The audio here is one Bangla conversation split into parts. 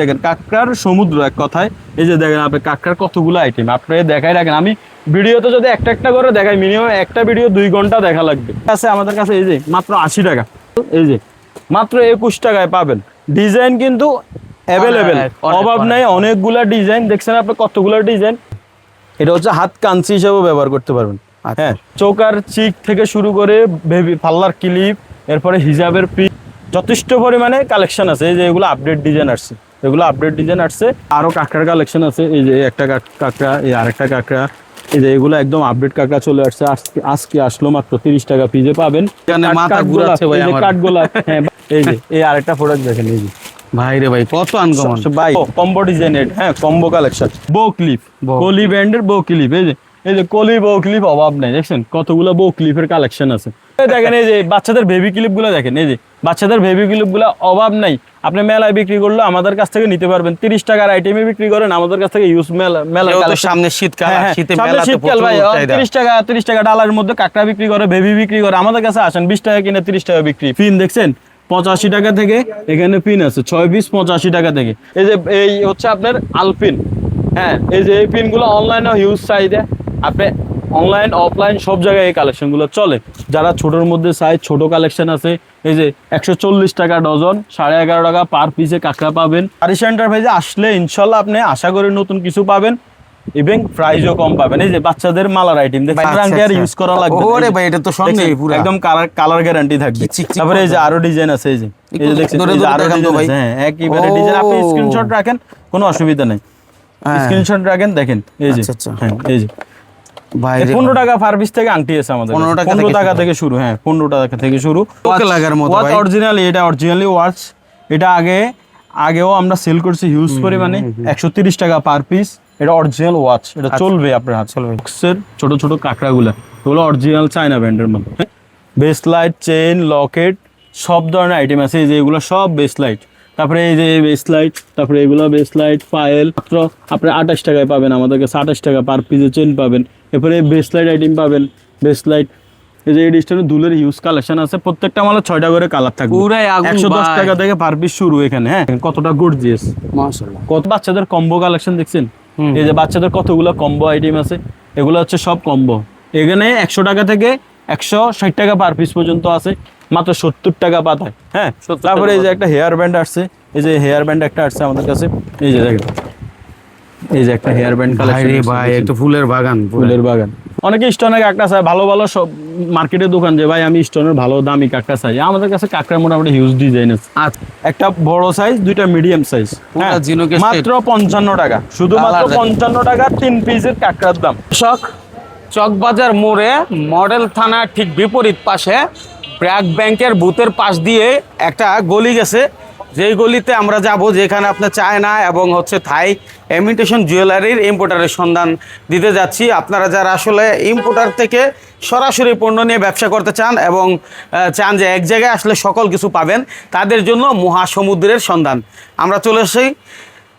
দেখেন কাঁকড়ার সমুদ্র এক কথায় এই যে দেখেন আপনি কাঁকড়ার কতগুলো আইটেম আপনি দেখাই রাখেন। আমি ভিডিওতে যদি একটা একটা করে দেখাই মিনিমাম একটা ভিডিও দুই ঘণ্টা দেখা লাগবে। আছে আমাদের কাছে এই যে মাত্র আশি টাকা। এই যে মাত্র একুশ টাকায় পাবেন। ডিজাইন কিন্তু অ্যাভেলেবেল অভাব। নেই অনেকগুলা ডিজাইন। দেখছেন আপনি কতগুলো ডিজাইন? এটা হচ্ছে হাত কাঞ্চি হিসেবেও ব্যবহার করতে পারবেন। আচ্ছা। হ্যাঁ। চৌকার চিক থেকে শুরু করে বেবি পাল্লার ক্লিপ এরপরে হিজাবের পি যথেষ্ট পরিমাণে কালেকশন আছে। এই যে এগুলো আপডেট ডিজাইন আসছে। এগুলো আপডেট ডিজাইন আসছে। আরও কাঁকড়ার কালেকশন আছে। এই যে একটা কাঁকড়া এই আরেকটা কাঁকড়া। এই যে এগুলো একদম আপডেট কাঁকড়া চলে আসছে। আজকে আজকে আসলো মাত্র তিরিশ টাকা পিজে পাবেন। এখানে কাঠ- মাথা কাঠগোলাপ, ঘুরাচ্ছে ভাই এই যে হ্যাঁ এই যে এই আরেকটা প্রোডাক্ট দেখেন এই যে। ভাই রে ভাই কত আনকমন ভাই কম্বো ডিজাইনের হ্যাঁ combo collection bow clip Bow কলি ব্র্যান্ডের বো ক্লিপ এই যে। এই যে কলি বো ক্লিপ অভাব নাই দেখছেন? কতগুলো বো ক্লিপের কালেকশন আছে। দেখেন এই যে বাচ্চাদের বেবি ক্লিপগুলো দেখেন এই যে বাচ্চাদের বেবি ক্লিপগুলো অভাব নাই। আপনি মেলায় বিক্রি করলে আমাদের কাছ থেকে নিতে পারবেন। তিরিশ টাকার আইটেমে বিক্রি করেন আমাদের কাছ থেকে ইউজ মেলা মেলা সামনে শীতকাল আর শীতকাল ভাই তিরিশ টাকা তিরিশ টাকা ডালার মধ্যে কাঁকড়া বিক্রি করে বেবি বিক্রি করে আমাদের কাছে আসেন বিশ টাকা কিনে তিরিশ টাকা বিক্রি। পিন দেখছেন? পঁচাশি টাকা থেকে এখানে পিন আছে ছয় পিস পঁচাশি টাকা থেকে। এই যে এই হচ্ছে আপনার আলপিন হ্যাঁ এই যে এই পিনগুলো অনলাইনে হিউজ চাহিদা। আপনি অনলাইন অফলাইন সব জায়গায় এই কালেকশনগুলো চলে। যারা ছোটোর মধ্যে সাইজ ছোট কালেকশন আছে এই যে একশো চল্লিশ টাকা ডজন সাড়ে এগারো টাকা পার পিসে কাঁকড়া পাবেন। আরিশ এন্টারপ্রাইজে আসলে ইনশাল্লাহ আপনি আশা করি নতুন কিছু পাবেন এবং প্রাইসও কম পাবেন। এই যে বাচ্চাদের মালার আইটেম দেখেন আচ্ছা। ইউজ করা লাগবে। ওরে ভাই, এটা তো দেখছেন? একদম কালার কালার গ্যারান্টি থাকবে। তারপরে এই যে আরও ডিজাইন আছে এই যে। এই যে দেখছেন এই যে আরও ডিজাইন আছে। হ্যাঁ একইবারে ডিজাইন আপনি স্ক্রিনশট রাখেন কোনো অসুবিধা নেই। হ্যাঁ। স্ক্রিনশট রাখেন দেখেন এই যে। আচ্ছা, আচ্ছা। হ্যাঁ এই যে। ভাই পনেরো টাকা পিস থেকে আংটি আছে আমাদের 15 টাকা পনেরো টাকা থেকে শুরু হ্যাঁ পনেরো টাকা থেকে শুরু। চোখে লাগার মতো অরিজিনালি এটা অরিজিনালি ওয়াচ এটা আগে আগেও আমরা সেল করছি হিউজ পরিমাণে। একশো তিরিশ টাকা পার পিস এটা অরিজিনাল ওয়াচ এটা চলবে আপনার হাত। চলবে। বক্সের ছোট ছোট কাঁকড়াগুলো। এগুলো অরিজিনাল চায়না ব্র্যান্ডের মধ্যে। বেস লাইট চেইন লকেট সব ধরনের আইটেম আছে। এই যে সব বেস লাইট তারপরে এই যে বেস লাইট তারপরে এগুলো বেস লাইট পায়েল মাত্র আপনি আঠাশ টাকায় পাবেন আমাদের কাছে আঠাশ টাকা পার পিসে চেন পাবেন। এরপরে বেস লাইট আইটেম পাবেন বেস লাইট এই যে এই ডিস্টারের দুলের হিউজ কালেকশন আছে প্রত্যেকটা মালে ছয়টা করে কালার থাকবে। পুরাই একশো দশ টাকা থেকে পার পিস শুরু এখানে হ্যাঁ? কতটা গর্জিয়াস মাশাআল্লাহ। কত বাচ্চাদের কম্বো কালেকশন দেখছেন? এই যে বাচ্চাদের কতগুলো কম্বো আইটেম আছে এগুলো হচ্ছে সব কম্বো এখানে একশো টাকা থেকে একশো ষাট টাকা পার পিস পর্যন্ত আছে। মাত্র সত্তর টাকা পাতায় হ্যাঁ তারপরে এই যে একটা হেয়ার ব্যান্ড আসছে এই যে হেয়ার ব্যান্ড একটা আসছে আমাদের কাছে এই যে দেখেন এই যে একটা হেয়ার ব্যান্ড ভাই ভাই একটা ফুলের বাগান ফুলের বাগান। অনেকে স্টোনের কাঁকড়া চায় ভালো ভালো সব মার্কেটের দোকান যে ভাই আমি স্টোনের ভালো দামি কাঁকড়া চাই। আমাদের কাছে কাঁকড়ার মোটামুটি হিউজ ডিজাইন আছে। একটা বড় সাইজ দুইটা মিডিয়াম সাইজ পুরা মাত্র পঞ্চান্ন টাকা শুধুমাত্র পঞ্চান্ন টাকা তিন পিসের কাঁকড়ার দাম। শখ চকবাজার মোড়ে মডেল থানার ঠিক বিপরীত পাশে ব্র্যাক ব্যাংকের বুথের পাশ দিয়ে একটা গলি গেছে। যেই গলিতে আমরা যাব, যেখানে আপনার চায়না এবং হচ্ছে থাই এমিটেশন জুয়েলারির ইম্পোর্টারের সন্ধান দিতে যাচ্ছি। আপনারা যারা আসলে ইম্পোর্টার থেকে সরাসরি পণ্য নিয়ে ব্যবসা করতে চান এবং চান যে এক জায়গায় আসলে সকল কিছু পাবেন, তাদের জন্য মহাসমুদ্রের সন্ধান। আমরা চলে এসেছি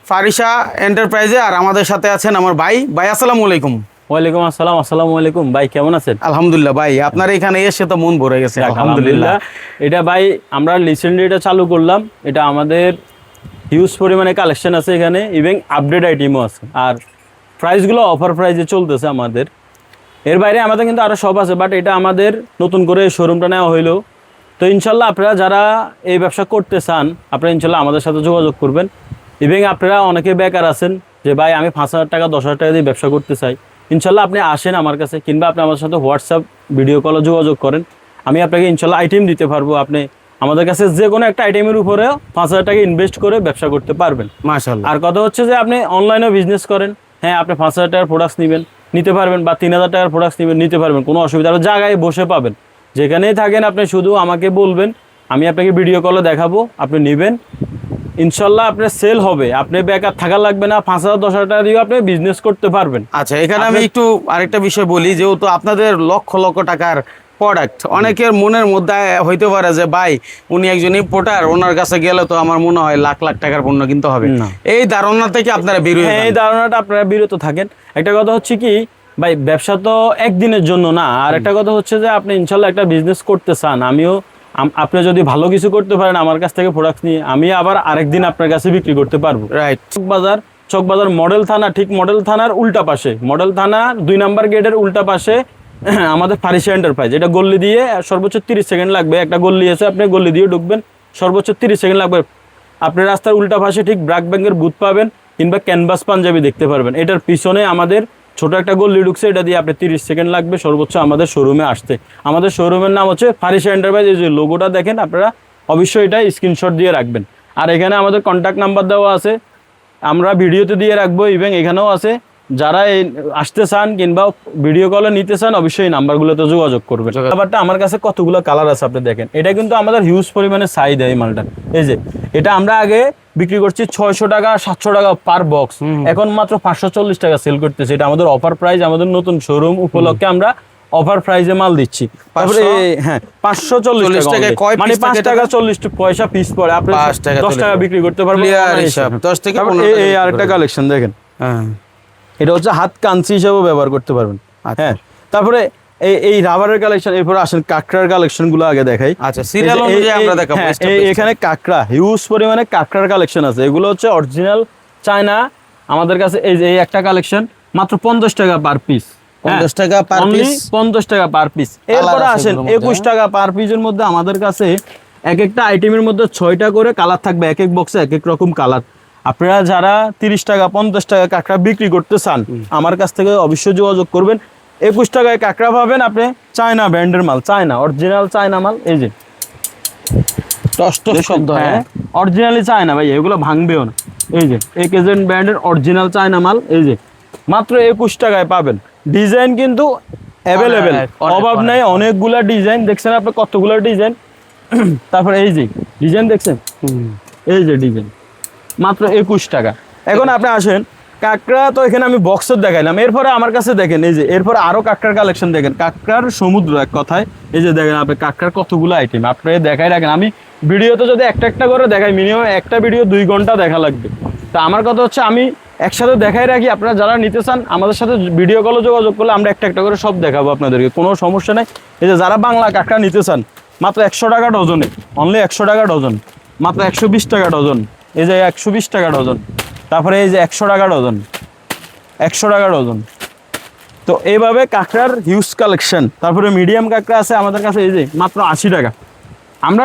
ফারিসা এন্টারপ্রাইজে আর আমাদের সাথে আছেন আমার ভাই। ভাই, আসসালামু আলাইকুম। ওয়ালাইকুম আসসালাম আসসালামু আলাইকুম। ভাই কেমন আছেন? আলহামদুলিল্লাহ ভাই আপনার এখানে এসে তো মন ভরে গেছে আলহামদুলিল্লাহ। এটা ভাই আমরা রিসেন্টলি এটা চালু করলাম। এটা আমাদের হিউজ পরিমাণে কালেকশন আছে এখানে ইভেন আপডেট আইটেমও আছে। আর প্রাইসগুলো অফার প্রাইসে চলতেছে আমাদের। এর বাইরে আমাদের কিন্তু আরও সব আছে বাট এটা আমাদের নতুন করে শোরুমটা নেওয়া হইল। তো ইনশাল্লাহ আপনারা যারা এই ব্যবসা করতে চান আপনারা ইনশাল্লাহ আমাদের সাথে যোগাযোগ করবেন। ইভেন আপনারা অনেকে বেকার আছেন যে ভাই আমি পাঁচ হাজার টাকা দশ হাজার টাকা দিয়ে ব্যবসা করতে চাই। ইনশাল্লাহ আপনি আসেন আমার কাছে কিংবা আপনি আমার সাথে হোয়াটসঅ্যাপ ভিডিও কলে যোগাযোগ করেন। আমি আপনাকে ইনশাল্লাহ আইটেম দিতে পারব। আপনি আমাদের কাছে যে কোনো একটা আইটেমের উপরে পাঁচ হাজার টাকা ইনভেস্ট করে ব্যবসা করতে পারবেন। আর কথা হচ্ছে যে আপনি অনলাইনেও বিজনেস করেন হ্যাঁ আপনি পাঁচ হাজার টাকার প্রোডাক্টস নেবেন নিতে পারবেন বা তিন হাজার টাকার প্রোডাক্টস নেবেন নিতে পারবেন কোনো অসুবিধা হবে জায়গায় বসে পাবেন। যেখানেই থাকেন আপনি শুধু আমাকে বলবেন আমি আপনাকে ভিডিও কলে দেখাবো আপনি নেবেন। ইনশাল্লাহ আপনার সেল হবে। আপনি বেকার থাকা লাগবে না পাঁচ হাজার দশ হাজার টাকা দিয়ে আপনি বিজনেস করতে পারবেন। আচ্ছা এখানে আমি একটু আরেকটা বিষয় বলি যেহেতু আপনাদের লক্ষ লক্ষ টাকার প্রোডাক্ট অনেকের মনের মধ্যে হইতে পারে যে ভাই উনি একজন ইম্পোর্টার ওনার কাছে গেলে তো আমার মনে হয় লাখ লাখ টাকার পণ্য কিনতে হবে। না। এই ধারণা থেকে আপনারা বেরিয়ে হ্যাঁ এই ধারণাটা আপনারা বিরত থাকেন। একটা কথা হচ্ছে কি ভাই ব্যবসা তো একদিনের জন্য না। আর একটা কথা হচ্ছে যে আপনি ইনশাল্লাহ একটা বিজনেস করতে চান। আমিও আম- আপনি যদি ভালো কিছু করতে পারেন আমার কাছ থেকে প্রোডাক্ট নিয়ে আমি আবার আরেকদিন আপনার কাছে বিক্রি করতে পারব। রাইট চকবাজার চকবাজার মডেল থানা ঠিক মডেল থানার উল্টা পাশে। মডেল থানা দুই নাম্বার গেটের উল্টা পাশে আমাদের ফারিসা এন্টারপ্রাইজ এটা গল্লি দিয়ে সর্বোচ্চ তিরিশ সেকেন্ড লাগবে। একটা গল্লি আছে আপনি গল্লি দিয়ে ঢুকবেন সর্বোচ্চ তিরিশ সেকেন্ড লাগবে। আপনি রাস্তার উল্টা পাশে ঠিক ব্রাক ব্যাংকের বুথ পাবেন কিংবা ক্যানভাস পাঞ্জাবি দেখতে পারবেন। এটার পিছনে আমাদের ছোট একটা গল্লি ঢুকছে, এটা দিয়ে আপনি তিরিশ সেকেন্ড লাগবে সর্বোচ্চ আমাদের শোরুমে আসতে। আমাদের শোরুমের নাম হচ্ছে ফারিসা এন্টারপ্রাইজ এই যে লোগোটা দেখেন, আপনারা অবশ্যই এটা স্ক্রিনশট দিয়ে রাখবেন। আর এখানে আমাদের কন্ট্যাক্ট নাম্বার দেওয়া আছে, আমরা ভিডিওতে দিয়ে রাখব ইভেন এখানেও আছে। যারা এই আসতে চান কিংবা ভিডিও কলে নিতে চান অবশ্যই নাম্বারগুলোতে যোগাযোগ করবেন। যোগাযোগ। ব্যাপারটা আমার কাছে কতগুলো কালার আছে আপনি দেখেন। এটা কিন্তু আমাদের হিউজ পরিমাণে সাইজ এই মালটা। এই যে এটা আমরা আগে বিক্রি করছি ছয়শো টাকা সাতশো টাকা পার বক্স এখন মাত্র পাঁচশো চল্লিশ টাকা সেল করতেছে। এটা আমাদের অফার প্রাইস আমাদের নতুন শোরুম উপলক্ষে আমরা অফার প্রাইসে মাল দিচ্ছি। তারপরে হ্যাঁ পাঁচশো চল্লিশ টাকা মানে পাঁচ টাকা চল্লিশ পয়সা পিস পড়ে। আপনি দশ টাকা। বিক্রি করতে পারবেন। দশ থেকে এই- আরেকটা কালেকশন দেখেন। হ্যাঁ। এটা হচ্ছে হাত কাঞ্চি হিসেবেও ব্যবহার করতে পারবেন। আচ্ছা। হ্যাঁ তারপরে এই রাবারের কালেকশন এরপরে আসেন কাঁকড়ার কালেকশনগুলো আগে দেখাই। আচ্ছা সিরিয়াল অনুযায়ী আমরা দেখাবো হ্যাঁ। এখানে কাঁকড়া হিউজ পরিমাণে কাঁকড়ার কালেকশন আছে। এগুলো হচ্ছে অরিজিনাল চায়না আমাদের কাছে এই যে একটা কালেকশন মাত্র পঞ্চাশ টাকা পার পিস 50 টাকা per piece? পঞ্চাশ টাকা পার পিস এরপরে আসেন একুশ টাকা পার পিসের মধ্যে আমাদের কাছে এক একটা আইটেমের মধ্যে ছয়টা করে কালার থাকবে এক এক বক্সে এক এক রকম কালার আপনারা যারা তিরিশ টাকা পঞ্চাশ টাকা কাঁকড়া বিক্রি করতে চান আমার কাছ থেকে অবশ্যই যোগাযোগ করবেন। একুশ টাকায় কাঁকড়া পাবেন আপনি চায়না ব্র্যান্ডের মাল চায়না অরিজিনাল চায়না মাল এই যে। শব্দ হ্যাঁ অরিজিনালি চায়না ভাই এগুলো ভাঙবেও না। এই যে এক এজেন্ট ব্র্যান্ডের অরিজিনাল চায়না মাল এই যে। মাত্র একুশ টাকায় পাবেন। ডিজাইন কিন্তু অ্যাভেলেবেল অভাব। নেই অনেকগুলা ডিজাইন। দেখছেন আপনি কতগুলো ডিজাইন? তারপরে এই যে ডিজাইন দেখছেন? এই যে ডিজাইন। মাত্র একুশ টাকা। এখন আপনি আসেন, কাঁকড়া তো এখানে আমি বক্সের দেখাইলাম। এরপরে আমার কাছে দেখেন, এই যে, এরপরে আরও কাঁকড়ার কালেকশন দেখেন। কাঁকড়ার সমুদ্র এক কথায়, এই যে দেখেন আপনি কাঁকড়ার কতগুলো আইটেম আপনি দেখাই রাখেন, আমি ভিডিওতে যদি একটা একটা করে দেখাই মিনিমাম একটা ভিডিও দুই ঘণ্টা দেখা লাগবে। তা আমার কথা হচ্ছে, আমি একসাথে দেখাই রাখি, আপনারা যারা নিতে চান, আমাদের সাথে ভিডিও কলে যোগাযোগ করলে আমরা একটা একটা করে সব দেখাবো আপনাদেরকে, কোনো সমস্যা নেই। এই যে যারা বাংলা কাঁকড়া নিতে চান, মাত্র একশো টাকা ডজনে অনলি একশো টাকা ডজন, মাত্র একশো বিশ টাকা ডজন। এই যে একশো বিশ টাকা ডজন তারপরে এই যে একশো টাকা ডজন একশো টাকা ডজন তো এইভাবে কাঁকড়ার হিউজ কালেকশন তারপরে মিডিয়াম কাঁকড়া আছে আমাদের কাছে এই যে মাত্র আশি টাকা। আমরা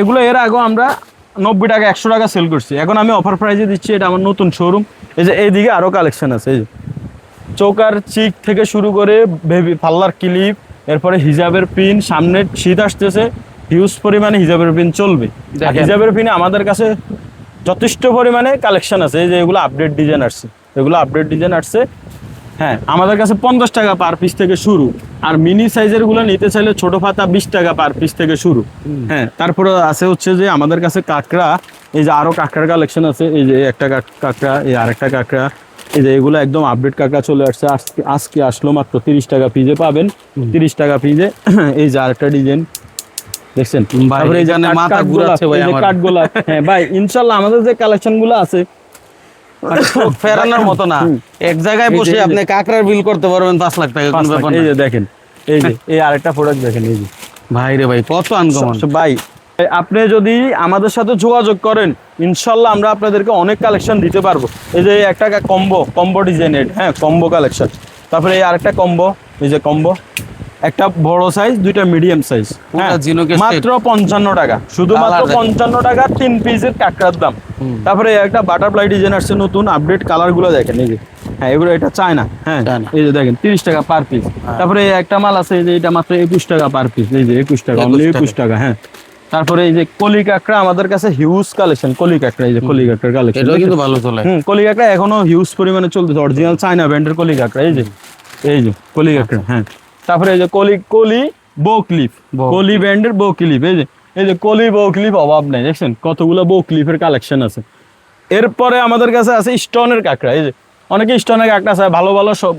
এগুলো এর আগেও আমরা নব্বই টাকা একশো টাকা সেল করছি। এখন আমি অফার প্রাইজে দিচ্ছি এটা আমার নতুন শোরুম এই যে এইদিকে আরও কালেকশন আছে এই যে। চৌকার চিক থেকে শুরু করে বেবি পাল্লার ক্লিপ এরপরে হিজাবের পিন সামনে শীত আসতেছে। হিউজ পরিমাণে হিজাবের পিন চলবে। হিজাবের পিনে আমাদের কাছে যথেষ্ট পরিমাণে কালেকশন আছে। এই যে এগুলো আপডেট ডিজাইন আসছে। এগুলো আপডেট ডিজাইন আসছে। হ্যাঁ আমাদের কাছে পঞ্চাশ টাকা পার পিস থেকে শুরু। আর মিনি সাইজেরগুলো নিতে চাইলে ছোট পাতা বিশ টাকা পার পিস থেকে শুরু। হ্যাঁ তারপরে আছে হচ্ছে যে আমাদের কাছে কাঁকড়া। এই যে আরও কাঁকড়ার কালেকশন আছে। এই যে একটা কাক- কাঁকড়া এই আরেকটা কাঁকড়া। এই যে এগুলো একদম আপডেট কাঁকড়া চলে আসছে। আজকে আজকে আসলো মাত্র তিরিশ টাকা পিজে পাবেন। তিরিশ টাকা পিজে এই যে আরেকটা ডিজাইন দেখছেন? তারপরে এই যে মাথা ঘুরাচ্ছে ভাই আমার। হ্যাঁ ভাই ইনশাল্লাহ আমাদের যে কালেকশনগুলো আছে ফেরানোর মতো না। এক জায়গায় বসে আপনি কাকড়ার বিল করতে পারবেন পাঁচ লাখ টাকা কোনো ব্যাপার এই যে দেখেন এই যে এই আরেকটা প্রোডাক্ট দেখেন এই যে। ভাই রে ভাই কত আনকমন ভাই আপনি যদি আমাদের সাথে যোগাযোগ করেন ইনশাল্লাহ আমরা আপনাদেরকে অনেক কালেকশন দিতে পারব। এই যে একটা কম্বো কম্বো ডিজাইনের হ্যাঁ কম্বো কালেকশন তারপরে এই আরেকটা কম্বো এই যে কম্বো একটা বড় সাইজ দুইটা মিডিয়াম সাইজ হ্যাঁ set। মাত্র পঞ্চান্ন টাকা। শুধুমাত্র পঞ্চান্ন টাকা তিন পিসের কাঁকড়ার দাম। তারপরে একটা বাটারফ্লাই ডিজাইন আসছে নতুন আপডেট কালারগুলো দেখেন এই যে। হ্যাঁ এগুলো এটা চায়না হ্যাঁ। এই যে দেখেন তিরিশ টাকা পার পিস তারপরে একটা মাল আছে যে এটা মাত্র একুশ টাকা পার পিস এই যে একুশ টাকা অনলি একুশ টাকা। হ্যাঁ। তারপরে এই যে কলি কাঁকড়া আমাদের কাছে হিউজ কালেকশন কলি কাঁকড়া এই যে কলি কাঁকড়ার কালেকশন এটাও কিন্তু ভালো চলে। হুম কলি কাঁকড়া এখনও হিউজ পরিমাণে চলতেছে অরিজিনাল চায়না ব্র্যান্ডের কলি কাঁকড়া এই যে এই যে কলি কাঁকড়া হ্যাঁ। তারপরে এই যে কলি কলি বোকলিপ কলি ব্র্যান্ডের বোকলিপ এই যে এই যে কলি বোকলিপ অভাব নেই দেখছেন? কতগুলো বোকলিপের কালেকশন আছে। এরপরে আমাদের কাছে আছে স্টোনের কাঁকড়া এই যে অনেকে স্টোনের কাঁকড়া চায় ভালো ভালো সব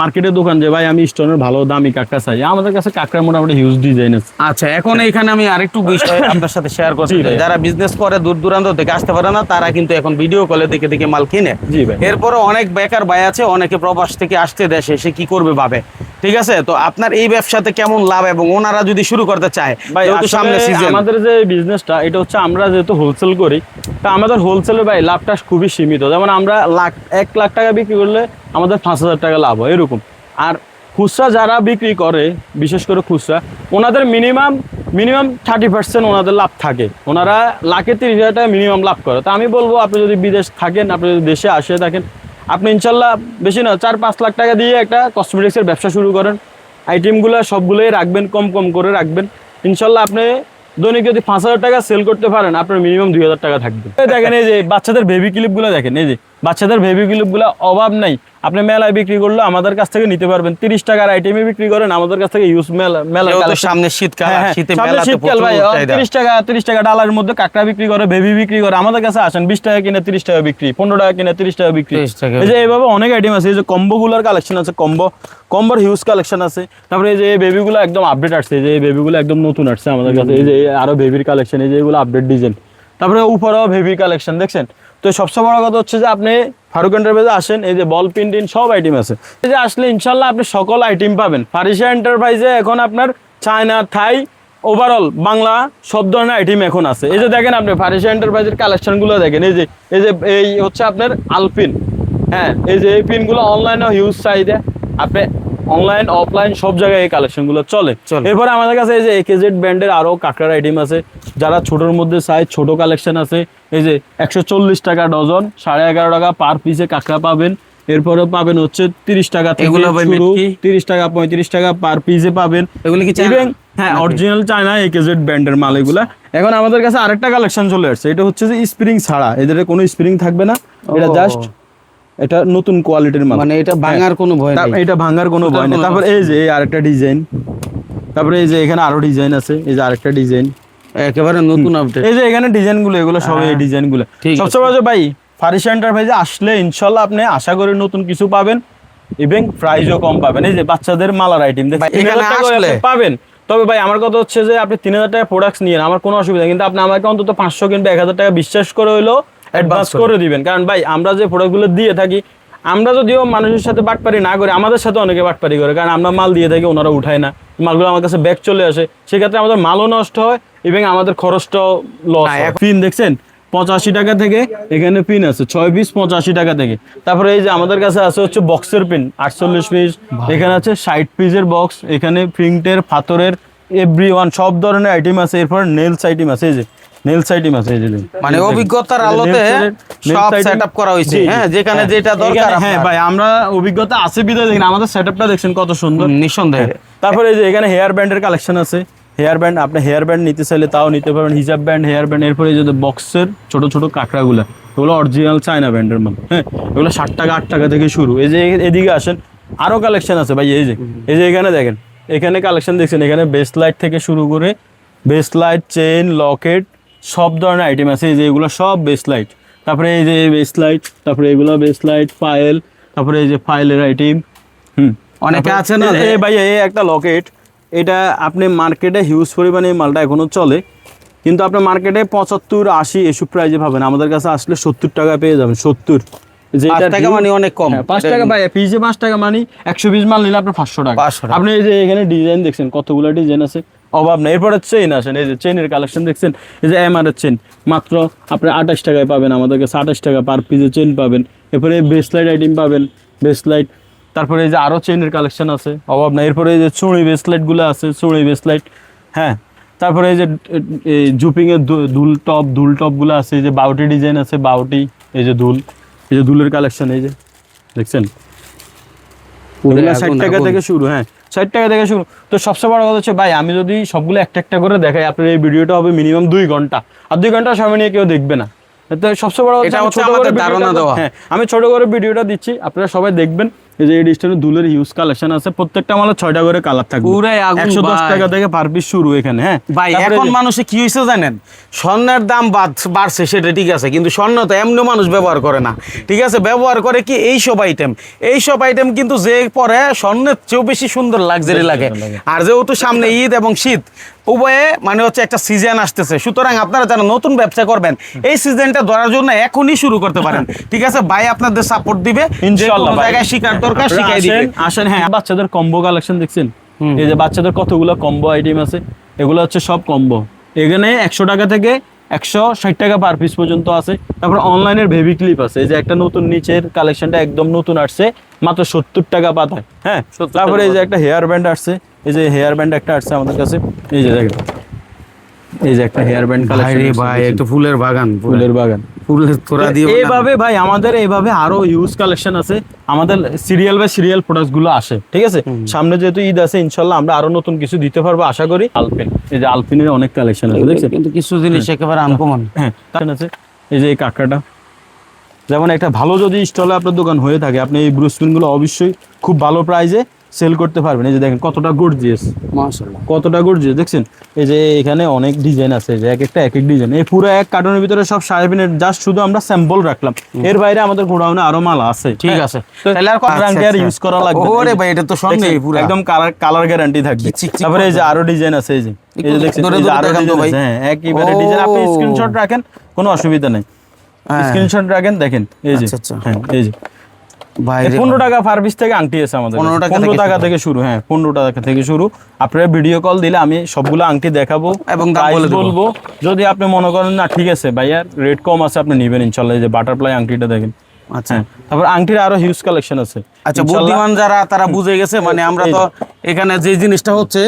মার্কেটের দোকান যে ভাই আমি স্টোনের ভালো দামি কাঁকড়া চাই। আমাদের কাছে কাঁকড়া মোটামুটি হিউজ ডিজাইন আছে। আচ্ছা এখন এখানে আমি আরেকটু বিষয় আপনার সাথে শেয়ার করছি যারা বিজনেস করে দূর দূরান্ত থেকে আসতে পারে না তারা কিন্তু এখন ভিডিও কলে দেখে দেখে মাল কিনে। জি ভাই। এরপরে অনেক বেকার ভাই আছে অনেকে প্রবাস থেকে আসতে দেশে সে কি করবে ভাবে? ঠিক আছে? তো আপনার এই ব্যবসাতে কেমন লাভ এবং ওনারা যদি শুরু করতে চায় সামনে সিজন আমাদের যে বিজনেসটা এটা হচ্ছে আমরা যেহেতু হোলসেল করি তা আমাদের হোলসেলে ভাই লাভটা খুবই সীমিত। যেমন আমরা লাখ এক লাখ টাকা বিক্রি করলে আমাদের পাঁচ হাজার টাকা লাভ হয় এরকম। আর খুচরা যারা বিক্রি করে বিশেষ করে খুচরা ওনাদের মিনিমাম মিনিমাম থার্টি পার্সেন্ট ওনাদের লাভ থাকে। ওনারা লাখে তিরিশ হাজার টাকা মিনিমাম লাভ করে। তা আমি বলব আপনি যদি বিদেশ থাকেন আপনি যদি দেশে আসে থাকেন আপনি ইনশাল্লাহ বেশি না, চার পাঁচ লাখ টাকা দিয়ে একটা কসমেটিক্সের ব্যবসা শুরু করেন। আইটেমগুলো সবগুলোই রাখবেন, কম কম করে রাখবেন। ইনশাল্লাহ আপনি দৈনিক যদি পাঁচ হাজার টাকা সেল করতে পারেন, আপনার মিনিমাম দুই হাজার টাকা থাকবে। দেখেন এই যে বাচ্চাদের বেবি ক্লিপগুলো দেখেন, এই যে। বাচ্চাদের বেবি ক্লিপগুলো অভাব নাই। আপনি মেলায় বিক্রি করলে আমাদের কাছ থেকে নিতে পারবেন। তিরিশ টাকার আইটেমে বিক্রি করেন আমাদের কাছ থেকে ইউজ মেলা মেলা সামনে শীতকাল আর শীতকাল ভাই তিরিশ টাকা তিরিশ টাকা ডালার মধ্যে কাঁকড়া বিক্রি করে বেবি বিক্রি করে আমাদের কাছে আসেন বিশ টাকা কিনে তিরিশ টাকা বিক্রি পনেরো টাকা কিনে তিরিশ টাকা বিক্রি। এই যে এইভাবে অনেক আইটেম আছে এই যে কম্বো গুলার কালেকশন আছে কম্বো কম্বোর হিউজ কালেকশন আছে। তারপরে এই যে এই বেবিগুলো একদম আপডেট আসছে এই যে এই বেবিগুলো একদম নতুন আসছে আমাদের কাছে এই যে আরও বেবির কালেকশন এই যে এগুলো আপডেট ডিজাইন তারপরে উপরেও বেবি কালেকশন দেখছেন? তো সবচেয়ে বড় কথা হচ্ছে যে আপনি ফারুক এন্টারপ্রাইজে আসেন, এই যে বল, পিন, টিন সব আইটেম আছে। এই যে আসলে ইনশাল্লাহ আপনি সকল আইটেম পাবেন। ফারিসা এন্টারপ্রাইজে এখন আপনার চায়না, থাই ওভারঅল বাংলা, সব ধরনের আইটেম এখন আছে। এই যে দেখেন আপনি ফারিসা এন্টারপ্রাইজের কালেকশনগুলো দেখেন, এই যে এই যে, এই হচ্ছে আপনার আলপিন হ্যাঁ এই যে এই পিনগুলো অনলাইনে হিউজ চাহিদা। আপনি অনলাইন অফলাইন সব জায়গায় এই কালেকশনগুলো চলে। এরপরে আমাদের কাছে এই যে একেজেড ব্র্যান্ডের আরও কাঁকড়ার আইটেম আছে। যারা ছোটোর মধ্যে সাইজ ছোট কালেকশন আছে এই যে একশো চল্লিশ টাকা ডজন সাড়ে এগারো টাকা পার পিসে কাঁকড়া পাবেন। এরপরে পাবেন হচ্ছে তিরিশ টাকা এগুলো? তিরিশ টাকা পঁয়ত্রিশ টাকা পার পিসে পাবেন। এগুলো কি? Even- হ্যাঁ অরিজিনাল চায়না একেজেড ব্র্যান্ডের মাল এগুলা এখন আমাদের কাছে আরেকটা কালেকশন চলে আসছে। এটা হচ্ছে যে স্প্রিং ছাড়া। এদের কোনো স্প্রিং থাকবে না। এটা জাস্ট এটা নতুন কোয়ালিটির মাল। মানে এটা ভাঙার কোনো ভয় নেই। এটা ভাঙার কোনো ভয় নেই। তারপর এই যে আরেকটা ডিজাইন তারপরে এই যে এখানে আরও ডিজাইন আছে। এই যে আরেকটা ডিজাইন একেবারে নতুন আপডেট এই যে এখানে ডিজাইনগুলো এগুলো সব এই হ্যাঁ, ডিজাইনগুলো। সবচেয়ে বড় যে ভাই ফারিসা এন্টারপ্রাইজে আসলে ইনশাল্লাহ আপনি আশা করি নতুন কিছু পাবেন। এবং প্রাইসও কম পাবেন। এই যে বাচ্চাদের মালার আইটেম ভাই, এখানে আসলে? পাবেন। তবে ভাই আমার কথা হচ্ছে যে আপনি তিন হাজার টাকা প্রোডাক্টস নিয়ে আমার কোনো অসুবিধা। কিন্তু আপনি আমাকে অন্তত পাঁচশো কিংবা এক হাজার টাকা বিশ্বাস করে হইলেও অ্যাডভান্স করে। দিবেন। কারণ ভাই আমরা যে প্রোডাক্টগুলো দিয়ে থাকি আমরা যদিও মানুষের সাথে বাটপারি না করি আমাদের সাথে অনেকে বাটপারি করে। কারণ আমরা মাল দিয়ে থাকি ওনারা উঠায় না। মালগুলো আমার কাছে ব্যাগ চলে আসে। সেক্ষেত্রে আমাদের মালও নষ্ট হয় এবং আমাদের খরচটাও লস পিন দেখছেন? পঁচাশি টাকা থেকে এখানে পিন আছে ছয় পিস পঁচাশি টাকা থেকে। তারপরে এই যে আমাদের কাছে আছে হচ্ছে বক্সের পিন আটচল্লিশ পিস এখানে আছে ষাট পিসের বক্স এখানে প্রিন্টের পাথরের এভরি ওয়ান সব ধরনের আইটেম আছে এরপর নেলস আইটেম আছে এই যে। নেলস আইটেম আছে এই যে। মানে অভিজ্ঞতার আলোতে সব setup করা হয়েছে। হ্যাঁ, যেখানে হ্যাঁ, যেটা দরকার হ্যাঁ ভাই আমরা অভিজ্ঞতা আছে বিধায় দেখেন আমাদের সেটআপটা দেখছেন কত সুন্দর। নিঃসন্দেহে। তারপরে এই যে এখানে হেয়ার ব্যান্ডের কালেকশন আছে। হেয়ার ব্যান্ড আপনি হেয়ার ব্যান্ড নিতে চাইলে তাও নিতে পারবেন। হিজাব ব্যান্ড হেয়ার ব্যান্ড এরপরে যে বক্সের ছোট ছোট কাঁকড়াগুলো এগুলো অরিজিনাল চায়না ব্যান্ডের মাল হ্যাঁ এগুলো ষাট টাকা আট টাকা থেকে শুরু। এই যে এদিকে আসেন আরও কালেকশন আছে ভাই এই যে। এই যে এখানে দেখেন এখানে কালেকশন দেখছেন এখানে বেস্ট লাইট থেকে শুরু করে বেস্ট লাইট চেন লকেট সব ধরনের আইটেম আছে। এই যে এগুলো সব বেস্ট লাইট তারপরে এই যে বেস্ট লাইট তারপরে এগুলো বেস্ট লাইট ফাইল তারপরে এই যে ফাইলের আইটেম হুম। অনেকে আছে না এই- ভাই এই একটা লকেট এটা আপনি মার্কেটে হিউজ পরিমাণে এই মালটা এখনও চলে কিন্তু আপনি মার্কেটে পঁচাত্তর আশি এসব প্রাইজে পাবেন। আমাদের কাছে আসলে সত্তর টাকা পেয়ে যাবেন সত্তর। টাকা মানে অনেক কম। হ্যাঁ, পাঁচ টাকা ভাই পিসে পাঁচ টাকা মানে একশো পিস মাল নিলে আপনার পাঁচশো টাকা। 500 টাকা। আপনি এই যে এখানে ডিজাইন দেখছেন কতগুলো ডিজাইন আছে? অভাব নেই। এরপরে চেইন আসেন এই যে চেইনের কালেকশন দেখছেন? এই যে এম আর এর চেন মাত্র আপনি আঠাশ টাকায় পাবেন আমাদের কাছে আঠাশ টাকা পার পিসে চেন পাবেন। এরপরে বেসলাইট আইটেম পাবেন বেসলাইট তারপরে এই যে আরও চেইনের কালেকশন আছে অভাব নাই। এরপরে এই যে চুড়ি বেসলাইটগুলো আছে চুড়ি বেসলাইট হ্যাঁ। তারপরে এই যে এই জুপিংয়ের দুল টপ দুল টপগুলো আছে এই যে বাউটি ডিজাইন আছে বাউটি এই যে দুল এই যে দুলের কালেকশন এই যে দেখছেন? ষাট টাকা থেকে শুরু হ্যাঁ। ষাট টাকা থেকে শুরু তো সবচেয়ে বড় কথা হচ্ছে ভাই আমি যদি সবগুলো একটা একটা করে দেখাই আপনার এই ভিডিওটা হবে মিনিমাম দুই ঘণ্টা। আর দুই ঘণ্টা সময় নিয়ে কেউ দেখবে না। তো সবচেয়ে বড় কথা হচ্ছে। হ্যাঁ আমি ছোট করে ভিডিওটা দিচ্ছি আপনারা সবাই দেখবেন। এই যে এই দুলের হিউজ কালেকশন আছে প্রত্যেকটা মালে ছয়টা করে কালার থাকবে। পুরাই একশো দশ। টাকা থেকে পার পিস শুরু এখানে হ্যাঁ? ভাই এখন মানুষে কি হয়েছে জানেন? স্বর্ণের দাম বাড়- বাড়ছে সেটা ঠিক আছে কিন্তু স্বর্ণ তো এমনি মানুষ ব্যবহার করে না। ঠিক আছে ব্যবহার করে কি এই সব আইটেম এই সব আইটেম কিন্তু যে পরে স্বর্ণের চেয়েও বেশি সুন্দর লাক্সারি লাগে। লাগে। আর যেহেতু সামনে ঈদ এবং শীত উভয়ে মানে হচ্ছে একটা সিজন আসতেছে। সুতরাং আপনারা যারা নতুন ব্যবসা করবেন এই সিজনটা ধরার জন্য এখনই শুরু করতে পারেন। ঠিক আছে? ভাই আপনাদের সাপোর্ট দিবে ইনশাআল্লাহ জায়গায় শিকার দরকার শিখাই দিবে। আসেন, আসেন হ্যাঁ। বাচ্চাদের কম্বো কালেকশন দেখছেন? এই যে বাচ্চাদের কতগুলো কম্বো আইটেম আছে? এগুলো হচ্ছে সব কম্বো এখানে একশো টাকা থেকে একশো ষাট টাকা পার পিস পর্যন্ত আছে। তারপর অনলাইনের বেবি ক্লিপ আছে। এই যে একটা নতুন নিচের কালেকশনটা একদম নতুন আসছে মাত্র সত্তর টাকা পাতায় হ্যাঁ? তারপরে এই যে একটা হেয়ার ব্যান্ড আসছে। এই যে হেয়ার ব্যান্ড একটা আসছে আমাদের কাছে। এই যে দেখেন। এই যে একটা হেয়ার ব্যান্ড রে ভাই একটু ফুলের বাগান ফুলের বাগান। ফুলের তোরা দিয়ে এইভাবে ভাই আমাদের এইভাবে আরও ইউজ কালেকশন আছে। আমাদের সিরিয়াল বাই সিরিয়াল প্রোডাক্টগুলো আসে ঠিক আছে? সামনে যেহেতু ঈদ আছে ইনশাল্লাহ আমরা আরও নতুন কিছু দিতে পারব আশা করি। আলপিন এই যে আলপিনের অনেক কালেকশন আছে দেখছেন? কিন্তু কিছু জিনিস একেবারে আনকমন হ্যাঁ আছে। এই যে এই কাঁকড়াটা। যেমন একটা ভালো যদি স্টলে আপনার দোকান হয়ে থাকে আপনি এই ব্রুসপিনগুলো অবশ্যই খুব ভালো প্রাইজে সেল করতে পারবেন। এই যে দেখেন কতটা গর্জিয়াস মাশাআল্লাহ। কতটা গর্জিয়াস দেখছেন? এই যে এখানে অনেক ডিজাইন আছে যে এক একটা এক এক ডিজাইন এই পুরো এক কার্টনের ভিতরে সব সাহেবিনের জাস্ট শুধু আমরা স্যাম্পল রাখলাম। এর বাইরে আমাদের গোডাউনে আরও মাল আছে। ঠিক হ্যাঁ। আছে। তাহলে আর কত রঙটি আর ইউজ করা লাগবে ওরে ভাই এটা তো সঙ্গে পুরো। একদম কালার কালার গ্যারান্টি থাকবে। তারপরে এই যে আরও ডিজাইন আছে এই যে। এই যে দেখছেন? এই যে আরও দেখান তো ডিজাইন। আছে। হ্যাঁ একইবারে ডিজাইন আপনি স্ক্রিনশট রাখেন কোনো অসুবিধা নেই। হ্যাঁ। স্ক্রিনশট রাখেন দেখেন। এই যে আচ্ছা, আচ্ছা। হ্যাঁ এই যে। পনেরো টাকা পার পিস থেকে আংটি আছে আমাদের পনেরো টাকা থেকে শুরু হ্যাঁ। পনেরো টাকা থেকে শুরু। আপনারা ভিডিও কল দিলে আমি সবগুলো আংটি দেখাবো এবং। বলব। যদি আপনি মনে করেন না ঠিক আছে ভাইয়া রেট কম আছে আপনি নেবেন ইনশাল্লাহ। যে বাটারফ্লাই আংটিটা দেখেন। আচ্ছা। হ্যাঁ তারপর আংটির আরও হিউজ কালেকশন আছে। আচ্ছা বুদ্ধিমান যারা তারা বুঝে গেছে মানে আমরা তো এখানে যে জিনিসটা হচ্ছে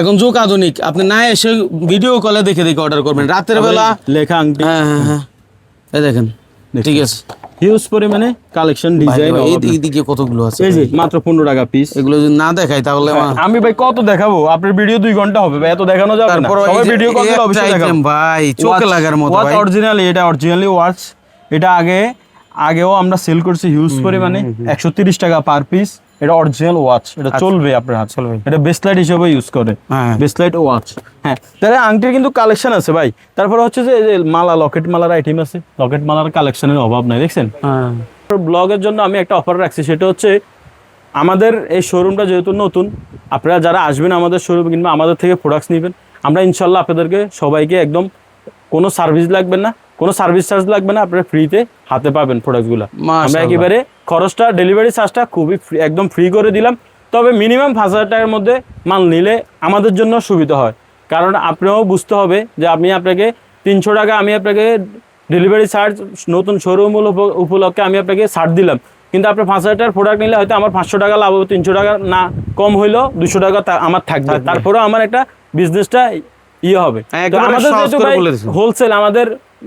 এখন যুগ আধুনিক আপনি না এসে ভিডিও কলে দেখে দেখে অর্ডার করবেন। রাতের বেলা লেখা আংটি। হ্যাঁ হ্যাঁ হ্যাঁ। এই দেখেন ঠিক আছে। হিউজ পরিমাণে কালেকশন ডিজাইন এইদিকে কতগুলো আছে? এই যে মাত্র পনেরো টাকা পিস এগুলো যদি না দেখাই তাহলে আমার- আমি ভাই কত দেখাবো? আপনার ভিডিও দুই ঘণ্টা হবে ভাই এত দেখানো যাবে না। তারপর ভিডিও কল অবশ্যই দেখাবো। ভাই চোখে লাগার মতো ভাই। অরিজিনাল এটা অরিজিনালি ওয়াচ এটা আগে আগেও আমরা সেল করছি হিউজ পরিমাণে। একশো তিরিশ টাকা পার পিস এটা অরিজিনাল ওয়াচ এটা চলবে আপনার হাত। আচ্ছা। চলবে। এটা বেসলাইট হিসেবে ইউজ করে। হ্যাঁ। বেসলাইট ওয়াচ হ্যাঁ তাহলে আংটির কিন্তু কালেকশন আছে ভাই। তারপরে হচ্ছে যে মালা লকেট মালার আইটেম আছে। লকেট মালার কালেকশনের অভাব নাই দেখছেন? হ্যাঁ। ব্লগের জন্য আমি একটা অফার রাখছি সেটা হচ্ছে আমাদের এই শোরুমটা যেহেতু নতুন আপনারা যারা আসবেন আমাদের শোরুমে কিংবা আমাদের থেকে প্রোডাক্টস নেবেন আমরা ইনশাল্লাহ আপনাদেরকে সবাইকে একদম কোনো সার্ভিস লাগবে না। কোনো সার্ভিস চার্জ লাগবে না আপনারা ফ্রিতে হাতে পাবেন প্রোডাক্টগুলো আমরা একেবারে খরচটা ডেলিভারি চার্জটা খুবই একদম ফ্রি করে দিলাম। তবে মিনিমাম পাঁচ হাজার টাকার মধ্যে মাল নিলে আমাদের জন্য সুবিধা হয়। কারণ আপনিও বুঝতে হবে যে আমি আপনাকে তিনশো টাকা আমি আপনাকে ডেলিভারি চার্জ নতুন শোরুম উপলক্ষে আমি আপনাকে ছাড় দিলাম। কিন্তু আপনি পাঁচ হাজার টাকার প্রোডাক্ট নিলে হয়তো আমার পাঁচশো টাকা লাভ হবে তিনশো টাকা না কম হইলেও দুশো টাকা আমার থাকবে। তারপরেও আমার একটা বিজনেসটা ইয়ে হবে। হ্যাঁ, আমাদের হোলসেল আমাদের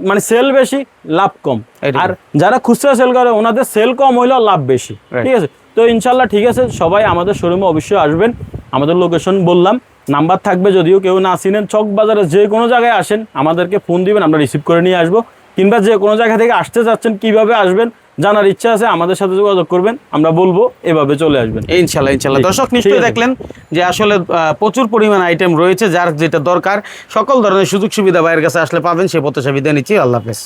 মানে সেল বেশি লাভ কম। আর যারা খুচরা সেল করে ওনাদের সেল কম হইলেও লাভ বেশি। ঠিক আছে? তো ইনশাল্লাহ ঠিক আছে সবাই আমাদের শোরুমে অবশ্যই আসবেন। আমাদের লোকেশন বললাম নাম্বার থাকবে যদিও কেউ না চিনেন চক বাজারে যে কোনো জায়গায় আসেন আমাদেরকে ফোন দিবেন আমরা রিসিভ করে নিয়ে আসব। কিংবা যে কোনো জায়গা থেকে আসতে চাচ্ছেন কীভাবে আসবেন জানার ইচ্ছা আছে আমাদের সাথে যোগাযোগ করবেন আমরা বলব এভাবে চলে আসবেন। ইনশাল্লাহ ইনশাল্লাহ। দর্শক নিশ্চয়ই দেখলেন যে আসলে আহ, প্রচুর পরিমাণ আইটেম রয়েছে যার যেটা দরকার সকল ধরনের সুযোগ সুবিধা বাইরের কাছে আসলে পাবেন সে প্রত্যাশা বিদায় নিচ্ছি। আল্লাহ হাফেজ।